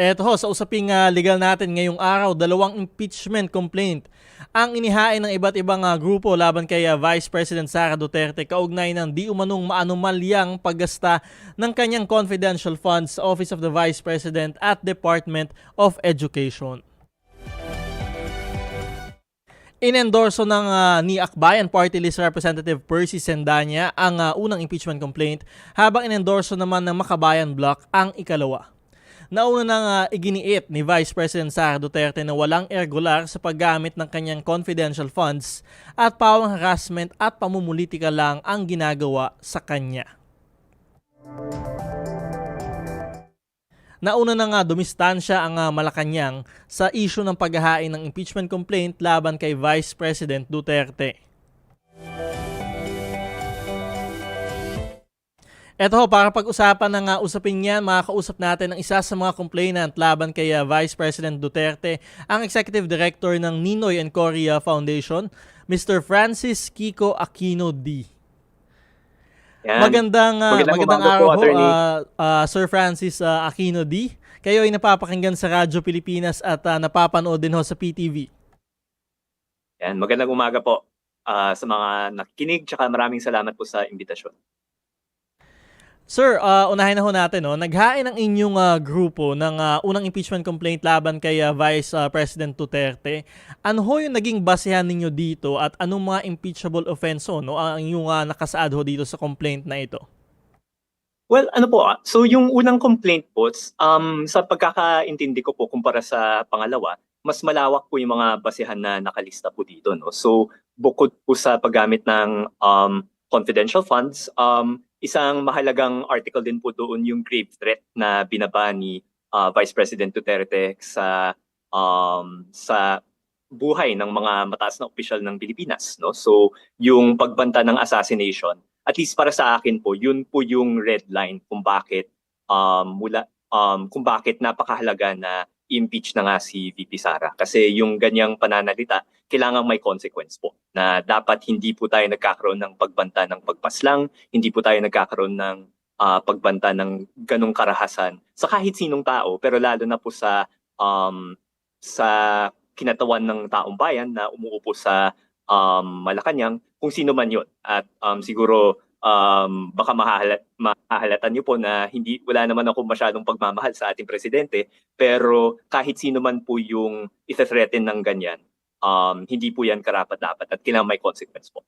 Eto ho, sa usaping ah, legal natin ngayong araw, dalawang impeachment complaint ang inihain ng iba't ibang ah, grupo laban kay ah, Vice President Sara Duterte kaugnay ng di umanong maanumalyang paggasta ng kanyang confidential funds sa Office of the Vice President at Department of Education. Inendorso ng ah, ni Akbayan Party List Representative Percy Sendanya ang ah, unang impeachment complaint habang inendorso naman ng Makabayan Bloc ang ikalawa. Nauna nang ah, iginiit ni Vice President Sara Duterte na walang irregular sa paggamit ng kanyang confidential funds at pawang harassment at pamumulitika lang ang ginagawa sa kanya. Nauna na nga dumistansya ang ah, Malacanang sa issue ng paghahain ng impeachment complaint laban kay Vice President Duterte. Eto ho, para pag-usapan ng uh, usapin niyan, makakausap natin ang isa sa mga complainant laban kay uh, Vice President Duterte, ang Executive Director ng Ninoy and Korea Foundation, Mr. Francis Kiko Aquino D. Yan. Magandang, uh, Magandang araw po, ho, Attorney. uh, uh, Sir Francis uh, Aquino D. Kayo ay napapakinggan sa Radyo Pilipinas at uh, napapanood din ho sa PTV. Yan, magandang umaga po ah, sa mga nakikinig tsaka maraming salamat po sa imbitasyon. Sir, uh, unahin na ho natin, no? naghain ang inyong uh, grupo ng uh, unang impeachment complaint laban kay uh, Vice uh, President Duterte. Ano ho yung naging basehan ninyo dito at anong mga impeachable offense ho, no? ang inyong uh, nakasaad ho dito sa complaint na ito? Well, ano po, so yung unang complaint po, um, sa pagkakaintindi ko po kumpara sa pangalawa, mas malawak po yung mga basehan na nakalista po dito. No? So bukod po sa paggamit ng um, confidential funds, um, isang mahalagang article din po doon yung grave threat na binaba ni ah, Vice President Duterte sa um, sa buhay ng mga mataas na opisyal ng Pilipinas. No? So yung pagbanta ng assassination, at least para sa akin po, yun po yung red line kung bakit um, mula um, kung bakit napakahalaga na impeach na nga si VP Sara. Kasi yung ganyang pananalita, kailangan may consequence po. Na dapat hindi po tayo nagkakaroon ng pagbanta ng pagpaslang, hindi po tayo nagkakaroon ng ah, pagbanta ng ganong karahasan sa kahit sinong tao, pero lalo na po sa um, sa kinatawan ng taong bayan na umuupo sa um, Malacanang, kung sino man yun. At um, siguro um, baka mahahalat, mahahalatan niyo po na hindi wala naman ako masyadong pagmamahal sa ating presidente, pero kahit sino man po yung ithreaten ng ganyan, um, hindi po yan karapat-dapat at kailangan may consequence po.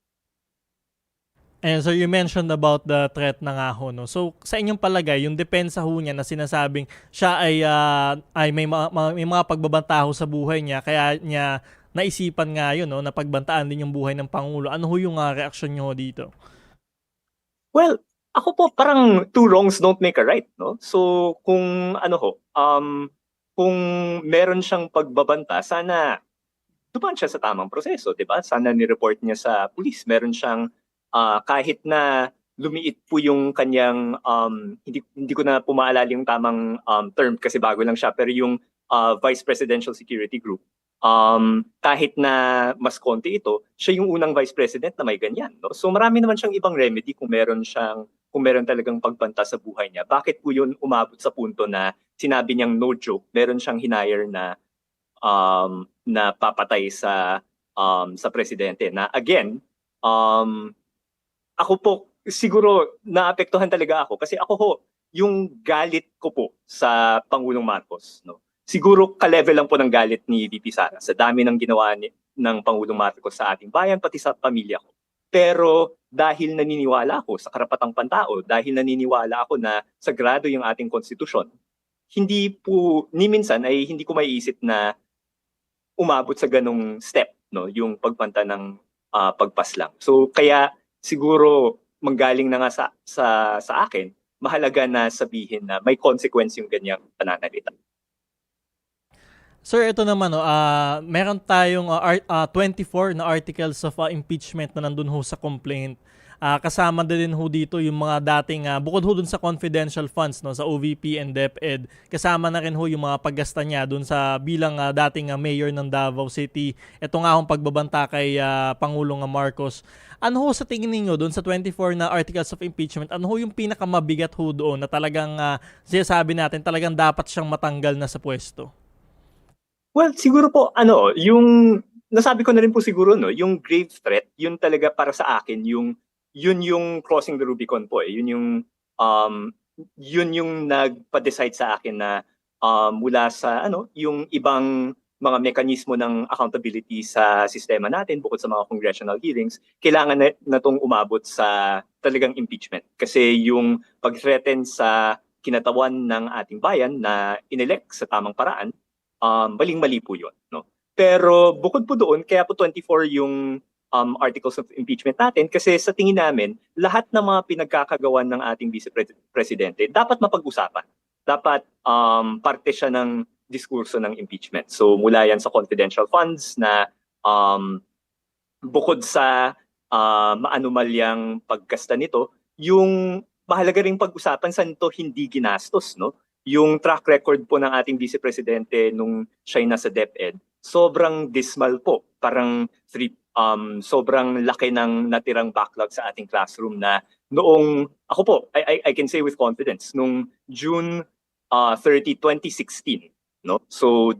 And so you mentioned about the threat na nga ho, no? So sa inyong palagay, yung depensa ho niya na sinasabing siya ay, ah, ay may, mga- may mga pagbabanta ho sa buhay niya, kaya niya naisipan nga yun, no, na pagbantaan din yung buhay ng Pangulo. Ano ho yung ah, reaksyon niyo dito? Well, ako po parang two wrongs don't make a right, no? So kung ano ho, um kung meron siyang pagbabanta, sana dumaan siya sa tamang proseso, 'di ba? Sana ni-report niya sa pulis. Meron siyang ah, kahit na lumiit po yung kanyang um hindi hindi ko na pumaalala yung tamang um, term kasi bago lang siya, pero yung ah, Vice Presidential Security Group um, kahit na mas konti ito, siya yung unang vice president na may ganyan. No? So marami naman siyang ibang remedy kung meron siyang kung meron talagang pagbanta sa buhay niya. Bakit po yun umabot sa punto na sinabi niyang no joke, meron siyang hinire na um, na papatay sa um, sa presidente na again um, ako po siguro naapektuhan talaga ako kasi ako ho yung galit ko po sa Pangulong Marcos no siguro ka-level lang po ng galit ni VP Sara sa dami ng ginawa ni, ng Pangulong Marcos sa ating bayan, pati sa pamilya ko. Pero dahil naniniwala ako sa karapatang pantao, dahil naniniwala ako na sagrado yung ating konstitusyon, hindi po, ni minsan ay hindi ko maiisip na umabot sa ganong step, no, yung pagpanta ng ah, pagpaslang. So kaya siguro manggaling na nga sa, sa, sa akin, mahalaga na sabihin na may consequence yung ganyang pananalita. Sir, ito naman, no, ah, meron tayong ah, art- ah, 24 na articles of ah, impeachment na nandun ho sa complaint. Ah, kasama din ho dito yung mga dating ah, bukod ho dun sa confidential funds no sa OVP and DepEd, kasama na rin ho yung mga paggasta niya dun sa bilang ah, dating ah, mayor ng Davao City. Ito nga hong pagbabanta kay ah, Pangulong Marcos. Ano ho sa tingin ninyo doon sa 24 na articles of impeachment? Ano ho yung pinakamabigat ho doon na talagang uh, sinasabi natin talagang dapat siyang matanggal na sa pwesto? Well, siguro po, ano, yung, nasabi ko na rin po siguro, no, yung grave threat, yun talaga para sa akin, yung, yun yung crossing the Rubicon po eh. Yun yung, um, yun yung nagpa-decide sa akin na um, mula sa, ano, yung ibang mga mekanismo ng accountability sa sistema natin bukod sa mga congressional hearings, kailangan na, na itong umabot sa talagang impeachment. Kasi yung pag-threaten sa kinatawan ng ating bayan na inelect sa tamang paraan, um, maling-mali po yun. No? Pero bukod po doon, kaya po 24 yung um, articles of impeachment natin kasi sa tingin namin, lahat ng mga pinagkakagawan ng ating vice presidente dapat mapag-usapan. Dapat um, parte siya ng diskurso ng impeachment. So mula yan sa confidential funds na um, bukod sa uh, maanumalyang paggasta nito, yung mahalaga ring pag-usapan sa nito hindi ginastos, no? Yung track record po ng ating vice presidente nung siya nasa DepEd, sobrang dismal po. Parang three, um, sobrang laki ng natirang backlog sa ating classroom na noong, ako po, I, I, I can say with confidence, nung June uh, 30, 2016, no? So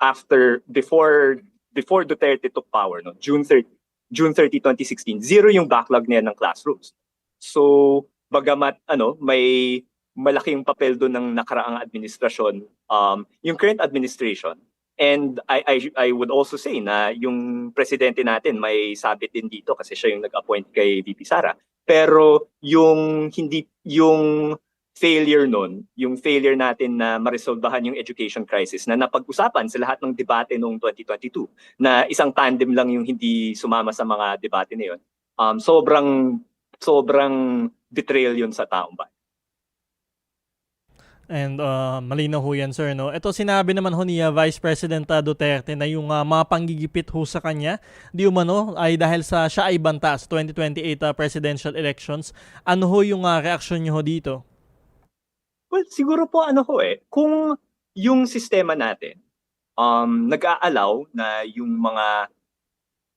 after before before Duterte took power, no, June 30 June 30, 2016, zero yung backlog niya ng classrooms. So bagamat ano, may malaking papel doon ng nakaraang administrasyon, um, yung current administration, and I, I, I would also say na yung presidente natin may sabit din dito kasi siya yung nag-appoint kay VP Sara. Pero yung hindi yung failure nun, yung failure natin na maresolbahan yung education crisis na napag-usapan sa lahat ng debate noong 2022 na isang tandem lang yung hindi sumama sa mga debate na yun. Um, sobrang sobrang betrayal yun sa taong bayan. And uh, malinaw ho yan, sir. No? Ito sinabi naman ho ni Vice President uh, Duterte na yung uh, mga panggigipit ho sa kanya, di umano, ay dahil sa siya ay banta sa 2028 uh, presidential elections. Ano ho yung uh, reaksyon niyo ho dito? Well, siguro po ano ho eh, kung yung sistema natin um, nag-aalaw na yung mga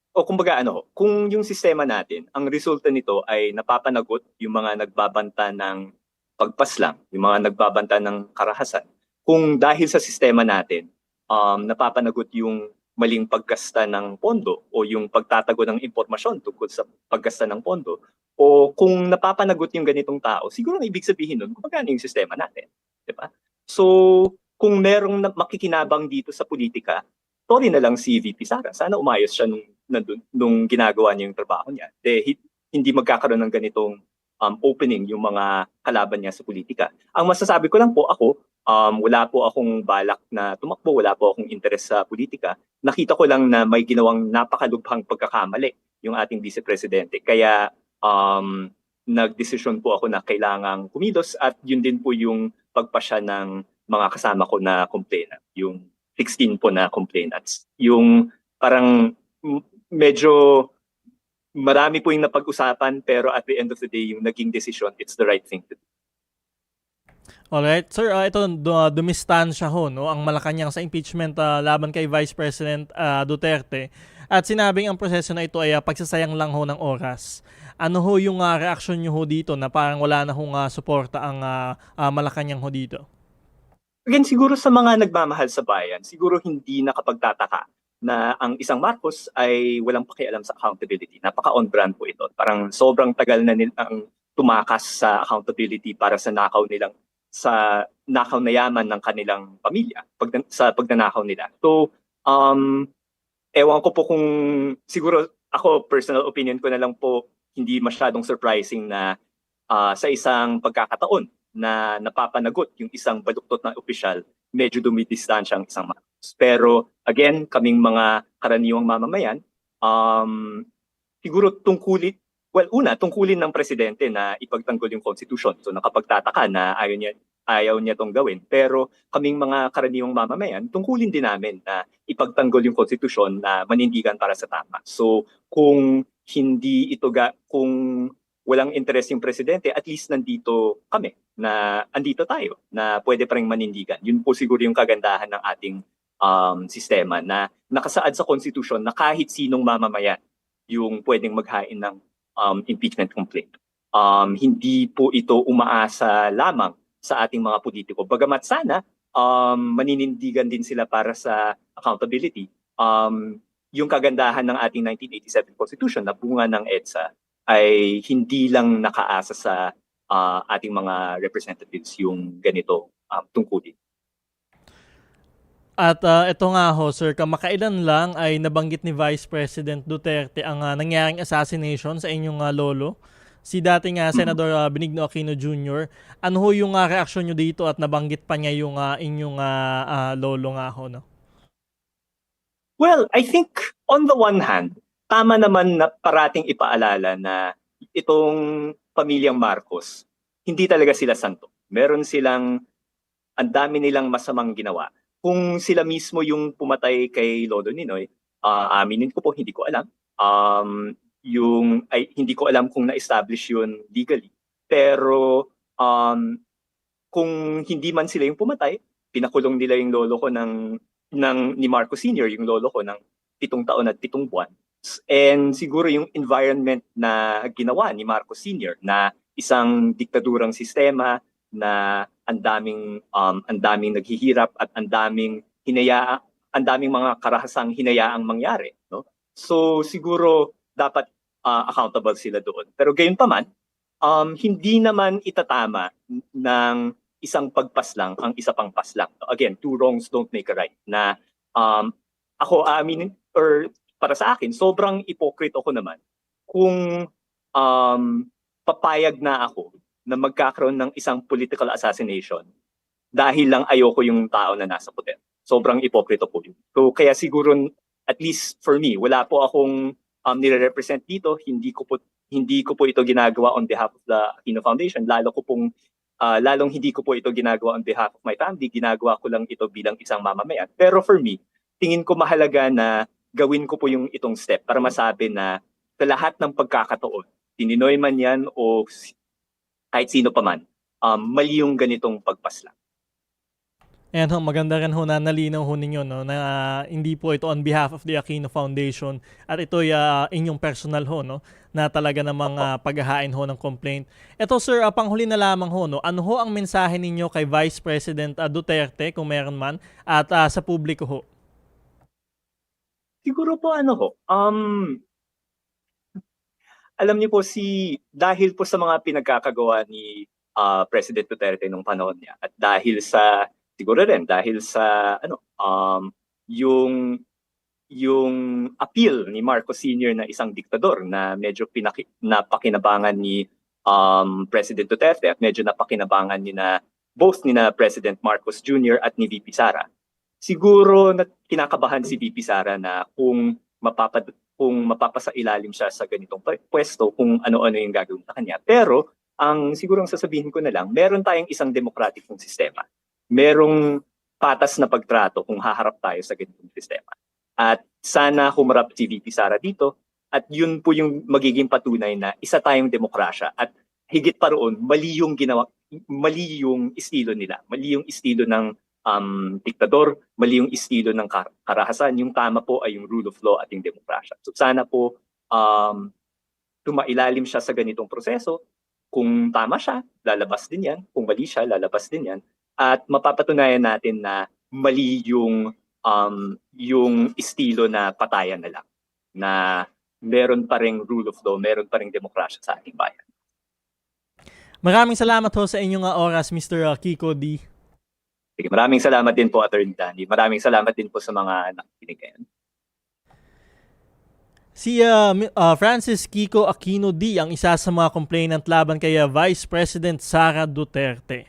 o kumbaga ano, kung yung sistema natin, ang resulta nito ay napapanagot yung mga nagbabanta ng pagpaslang, yung mga nagbabanta ng karahasan. Kung dahil sa sistema natin, um, napapanagot yung maling paggasta ng pondo o yung pagtatago ng impormasyon tungkol sa paggasta ng pondo, o kung napapanagot yung ganitong tao, siguro ang ibig sabihin nun, kung magkano yung sistema natin. Di ba? So, kung merong na- makikinabang dito sa politika, sorry na lang si VP Sara. Sana umayos siya nung, nandun, nung ginagawa niya yung trabaho niya. De, hi- hindi magkakaroon ng ganitong um, opening yung mga kalaban niya sa politika. Ang masasabi ko lang po ako, um, wala po akong balak na tumakbo, wala po akong interes sa politika. Nakita ko lang na may ginawang napakalubhang pagkakamali yung ating vice presidente. Kaya um, nagdesisyon po ako na kailangang kumilos at yun din po yung pagpasya ng mga kasama ko na complainant, yung 16 po na complainants. Yung parang medyo marami po yung napag-usapan pero at the end of the day, yung naging decision, it's the right thing to do. Alright, sir, uh, ito uh, dumistansya ho no ang Malacanang sa impeachment uh, laban kay Vice President uh, Duterte at sinabing ang proseso na ito ay uh, pagsasayang lang ho ng oras. Ano ho yung uh, reaksyon niyo ho dito na parang wala na hong uh, suporta ang uh, uh, Malacanang ho dito? Again, siguro sa mga nagmamahal sa bayan, siguro hindi nakapagtataka na ang isang Marcos ay walang pakialam sa accountability. Napaka-on brand po ito. Parang sobrang tagal na nilang tumakas sa accountability para sa nakaw nilang sa nakaw na yaman ng kanilang pamilya pag, sa pagnanakaw nila. So, um, ewan ko po kung siguro ako personal opinion ko na lang po hindi masyadong surprising na uh, sa isang pagkakataon na napapanagot yung isang baluktot na opisyal, medyo dumidistansya ang isang Marcos. Pero again, kaming mga karaniwang mamamayan, um, siguro tungkulin, well, una, tungkulin ng presidente na ipagtanggol yung constitution. So nakapagtataka na ayaw niya, ayaw niya tong gawin. Pero kaming mga karaniwang mamamayan, tungkulin din namin na ipagtanggol yung constitution na manindigan para sa tama. So kung hindi ito ga, kung walang interes yung presidente, at least nandito kami, na andito tayo, na pwede pa rin manindigan. Yun po siguro yung kagandahan ng ating um, sistema na nakasaad sa konstitusyon na kahit sinong mamamayan yung pwedeng maghain ng um, impeachment complaint. Um, hindi po ito umaasa lamang sa ating mga politiko. Bagamat sana um, maninindigan din sila para sa accountability. Um, yung kagandahan ng ating 1987 Constitution na bunga ng EDSA ay hindi lang nakaasa sa ah, ating mga representatives yung ganito um, tungkulin. At ah, ito nga ho, sir, kamakailan lang ay nabanggit ni Vice President Duterte ang ah, nangyaring assassination sa inyong ah, lolo. Si dating nga Senador ah, Benigno Aquino Jr. Ano ho yung ah, reaksyon nyo dito at nabanggit pa niya yung ah, inyong ah, ah, lolo nga ho, no? Well, I think on the one hand, tama naman na parating ipaalala na itong pamilyang Marcos, hindi talaga sila santo. Meron silang, ang dami nilang masamang ginawa. Kung sila mismo yung pumatay kay Lolo Ninoy, ah, aminin ko po, hindi ko alam. Um, yung, ay, hindi ko alam kung na-establish yun legally. Pero um, kung hindi man sila yung pumatay, pinakulong nila yung lolo ko ng ng ni Marco Sr., yung lolo ko, ng pitong taon at pitong buwan. And siguro yung environment na ginawa ni Marco Sr. na isang diktadurang sistema na ang daming um, ang daming naghihirap at ang daming hinaya ang daming mga karahasang hinayaang mangyari no so siguro dapat uh, accountable sila doon pero gayon pa man um, hindi naman itatama ng isang pagpaslang ang isa pang paslang. Again, two wrongs don't make a right. Na um, ako aaminin or para sa akin, sobrang ipokrito ko naman kung um, papayag na ako na magkakaroon ng isang political assassination dahil lang ayoko yung tao na nasa poder. Sobrang ipokrito po yun. So kaya siguro at least for me, wala po akong um, nire-represent dito, hindi ko po hindi ko po ito ginagawa on behalf of the Aquino Foundation. Lalo ko pong Ah, lalong hindi ko po ito ginagawa on behalf of my family, ginagawa ko lang ito bilang isang mamamayan. Pero for me, tingin ko mahalaga na gawin ko po yung itong step para masabi na sa lahat ng pagkakataon, tininoy man yan o kahit sino pa man, um, mali yung ganitong pagpaslang. Ayan ho, maganda rin ho na nalinaw ho ninyo no, na ah, hindi po ito on behalf of the Aquino Foundation at ito ay ah, inyong personal ho no, na talaga namang uh, paghahain ho ng complaint. Ito sir, uh, panghuli na lamang ho, no, ano ho ang mensahe ninyo kay Vice President ah, Duterte kung meron man at ah, sa publiko ho? Siguro po ano ho, um, alam niyo po si, dahil po sa mga pinagkakagawa ni ah, President Duterte nung panahon niya at dahil sa, siguro rin, dahil sa, ano, um, yung, yung appeal ni Marcos Sr. na isang diktador na medyo pinaki, napakinabangan ni um, President Duterte at medyo napakinabangan ni na both ni na President Marcos Jr. at ni VP Sara siguro na kinakabahan si VP Sara na kung mapapad kung mapapasa ilalim siya sa ganitong pwe- pwesto kung ano-ano yung gagawin sa kanya. Pero ang siguro ang sasabihin ko na lang, meron tayong isang demokratikong sistema. Merong patas na pagtrato kung haharap tayo sa ganitong sistema. At sana humarap si VP Sara dito at yun po yung magiging patunay na isa tayong demokrasya at higit pa roon, mali yung ginawa, mali yung estilo nila, mali yung estilo ng um, diktador, mali yung estilo ng kar- karahasan. Yung tama po ay yung rule of law at yung demokrasya. So sana po um, tumailalim siya sa ganitong proseso. Kung tama siya, lalabas din yan. Kung mali siya, lalabas din yan. At mapapatunayan natin na mali yung um, yung estilo na patayan na lang. Na meron pa ring rule of law, meron pa ring demokrasya sa ating bayan. Maraming salamat ho sa inyong oras, Mr. Kiko D. Sige, maraming salamat din po, Attorney Danny. Maraming salamat din po sa mga nakikinig ngayon. Si Mi- ah, Francis Kiko Aquino D ang isa sa mga complainant laban kay ah, Vice President Sara Duterte.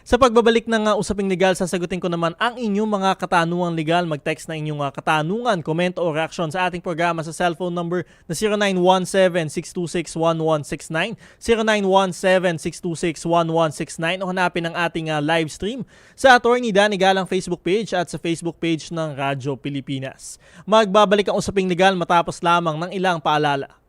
Sa pagbabalik ng ah, usaping legal, sasagutin ko naman ang inyong mga katanungang legal. Mag-text na inyong ah, katanungan, komento o reaksyon sa ating programa sa cellphone number na 0917-626-1169, 0917-626-1169 o hanapin ang ating ah, live stream sa Attorney Danny Galang Facebook page at sa Facebook page ng Radyo Pilipinas. Magbabalik ang usaping legal matapos lamang ng ilang paalala.